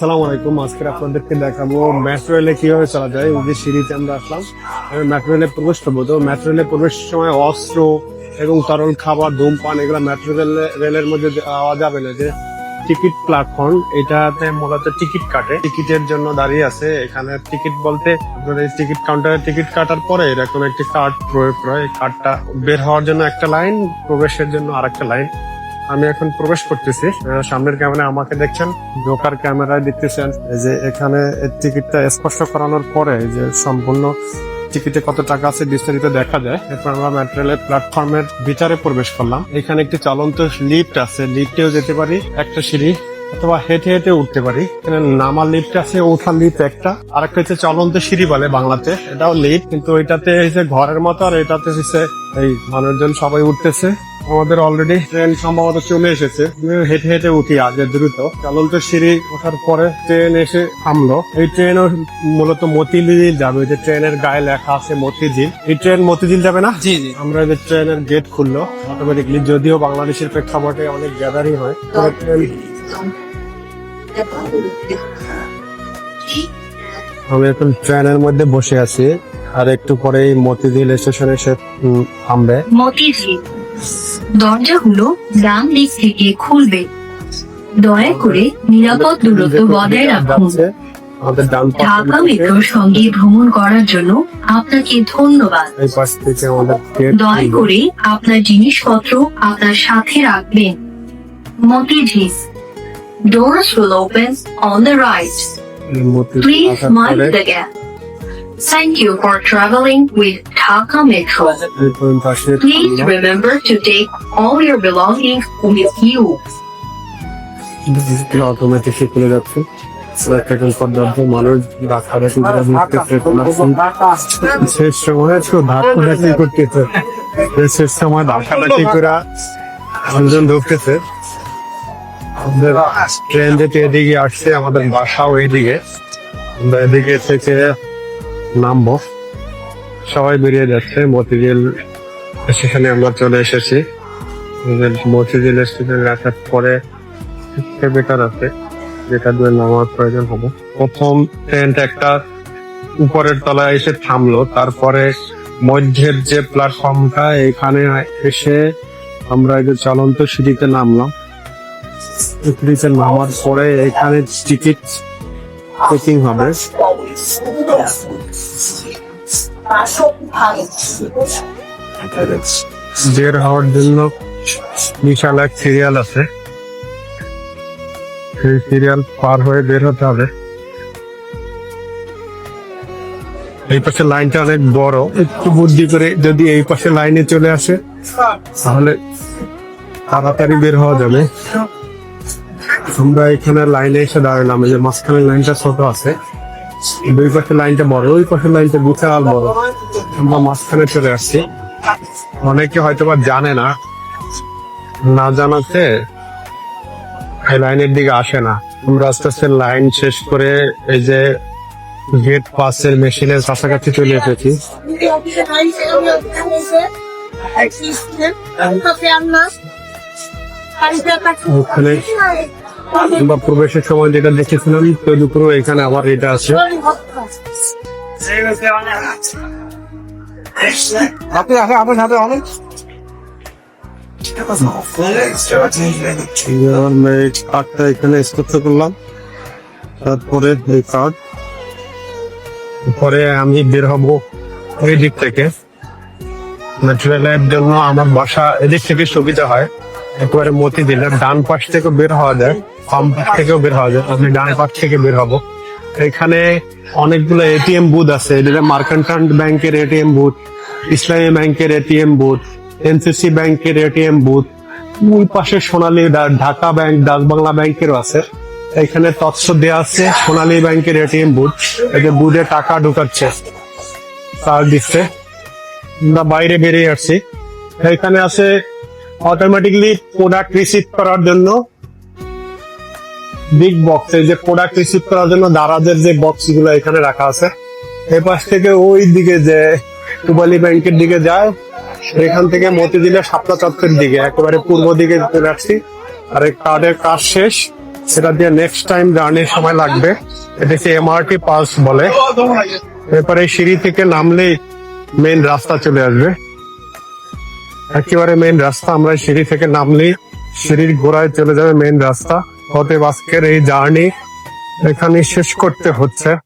সালাম আলাইকুম। আজকে আপনাদেরকে দেখাবো মেট্রো রেলে কীভাবে চলা যায়, ওই যে সিঁড়িতে আমরা আসলাম। মেট্রো রেলে প্রবেশ করব তো। মেট্রো রেলে প্রবেশের সময় অস্ত্র এবং তরল খাবার, ধূমপান, এগুলো মেট্রো রেলে রেলের মধ্যে দেওয়া যাবে না, যে টিকিট প্ল্যাটফর্ম এটাতে মূলত টিকিট কাটে। টিকিটের জন্য দাঁড়িয়ে আছে। এখানে টিকিট বলতে আপনাদের টিকিট কাউন্টারে টিকিট কাটার পরে এরকম একটি কার্ড প্রয়োগ করা। এই কার্ডটা বের হওয়ার জন্য একটা লাইন প্রবেশের জন্য আরেকটা লাইন আমি এখন প্রবেশ করতেছি। সামনের ক্যামেরা আমাকে দেখছেন ঢোকার ক্যামেরায় দেখতেছেন। যে এখানে টিকিটটা স্পর্শ করানোর পরে যে সম্পূর্ণ টিকিটে কত টাকা আছে বিস্তারিত দেখা যায়। এরপর আমরা ম্যাটেরিয়ালের প্ল্যাটফর্মের ভিতরে প্রবেশ করলাম। এখানে একটি চলন্ত লিফট আছে। লিফটেও যেতে পারি, একটা সিঁড়ি, অথবা হেঁটে হেঁটে উঠতে পারি। এখানে নামার লিফট আছে ওঠার লিফট একটা। আর একটা হচ্ছে চলন্ত সিঁড়ি বলে বাংলাতে। এটাও লিফট কিন্তু এটাতে হচ্ছে ঘরের মতো, আর এটাতে হচ্ছে এই মানুষজন সবাই উঠতেছে। আমাদের অলরেডি ট্রেন সম্ভবত চলে এসেছে। হেঁটে হেঁটে উঠি আগে দ্রুত। চলন্ত সিঁড়ি ওঠার পরে ট্রেন এসে থামলো। এই ট্রেন মূলত মতিঝিল যাবে। যে ট্রেনের গায়ে লেখা আছে মতিঝিল। এই ট্রেন মতিঝিল যাবে না? জি জি। আমরা যে ট্রেনের গেট খুললো। অটোমেটিকলি যদিও বাংলাদেশের প্রেক্ষাপটে অনেক গ্যাদারিং হয় তবে ট্রেন আমি এখন ট্রেনের মধ্যে বসে আছি। আর একটু পরেই মতিঝিল স্টেশনে এসে উম, থামবে। মতিঝিল। দরজাগুলো ডান দিক থেকে খুলবে। দয়া করে নিরাপদ দূরত্ব বজায় রাখুন। ঢাকা মেট্রোর সঙ্গে ভ্রমণ করার জন্য আপনাকে ধন্যবাদ। দয়া করে আপনার জিনিসপত্র আপনার সাথে রাখবেন। Motijheel. Doors will open on the right. Please mind the gap. Thank you for traveling with Dhaka Metro. Please remember to take all your belongings with you. Automatic খুলে যাচ্ছে সেকেন্ড পর্যন্ত মানুষ ধাক্কা দেখি শেষ সময় তো ধাক্কা করতেছে শেষ সময় ধাক্কা দেখি করে ঢুকতেছে আমাদের ট্রেন যেতে এদিকে আসছে আমাদের বাসাও এইদিকে আমরা এদিকে থেকে নামবো সবাই বেরিয়ে যাচ্ছে, মতিঝিল সেখানে আমরা চলে এসেছি। মতিঝিল স্টেশনে আসার পরে বেকার আছে, যেটা দিয়ে নামার প্রয়োজন হবে। প্রথম ট্রেনটা একটা উপরের তলায় এসে থামলো, তারপরে মধ্যের যে প্ল্যাটফর্মটা এখানে এসে আমরা যে চলন্ত সিঁড়িতে নামলাম। সিঁড়িতে নামার পরে এখানে টিকিট চেকিং হবে। বের হওয়ার জন্য বিশাল এক সিরিয়াল আছে। সেই সিরিয়াল পার হয়ে বের হতে হবে। এই পাশে লাইনটা অনেক বড়। একটু বুদ্ধি করে যদি এই পাশে লাইনে চলে আসে, তাহলে তাড়াতাড়ি বের হওয়া যাবে। আমরা এখানে লাইনে এসে দাঁড়ালাম। যে মাঝখানে লাইনটা ছোট আছে। দুই পাশে লাইনটা বড় ওই পাশে লাইনটা বিশাল বড় আমরা মাঝখানে চলে আসছি। অনেকে হয়তো বা জানে না না জানাতে এই লাইনের দিকে আসে না। আমরা আস্তে আস্তে লাইন শেষ করে এই যে গেট পাসের মেশিনের কাছাকাছি চলে এসেছি। ওখানে আমরা প্রবেশের সময় যেটা দেখেছিলাম তদুপুরও এখানে আবার এটা আছে। আপনি আসেন আপনার সাথে অনেক কার্ডটা এখানে করলাম। তারপরে এই কার্ড পরে আমি বের হব ওই দিক থেকে। ন্যাচুরালের জন্য আমার বাসা এদিক থেকে সুবিধা হয়। একেবারে মতি দিলে ডান পাশ থেকে বের হওয়া যায়। বাম পাশ থেকেও বের হওয়া যায়। আমি ডান পাশ থেকে বের হব। এখানে অনেকগুলো এটিএম বুথ আছে। এটা মার্কেন্টাইল ব্যাংকের এটিএম বুথ ইসলামী ব্যাংকের এটিএম বুথ এনসিসি ব্যাংকের এটিএম বুথ ওই পাশে সোনালী ঢাকা ব্যাংক ডাক বাংলা ব্যাংকেরও আছে। এখানে তথ্য দেওয়া আছে, সোনালী ব্যাংকের এটিএম বুথ যে বুথে টাকা ঢুকাচ্ছে। তার দিচ্ছে। আমরা বাইরে বেরিয়ে আসছি। এখানে আছে অটোমেটিকলি প্রোডাক্ট রিসিভ করার জন্য বিগ বক্স এই যে প্রোডাক্ট রিসিভ করার জন্য দারাজের যে বক্সগুলো এখানে রাখা আছে। এই পাশ থেকে ওই দিকে যে টুবালি ব্যাংকের দিকে যায় এখান থেকে মতিঝিলের সাপলা চত্বরের দিকে, একেবারে পূর্ব দিকে চলে আসছি। আর এই কার্ডের কাজ শেষ। সেটা দিয়ে নেক্সট টাইম জার্নির সময় লাগবে। এটাকে এমআরটি পাস বলে। এরপরে সিঁড়ি থেকে নামলেই মেইন রাস্তা চলে আসবে। একেবারে মেন রাস্তা, আমরা সিঁড়ি থেকে নামলি সিঁড়ির ঘোড়ায় চলে যাবে মেন রাস্তা। অতএব আজকের এই জার্নি এখানে শেষ করতে হচ্ছে।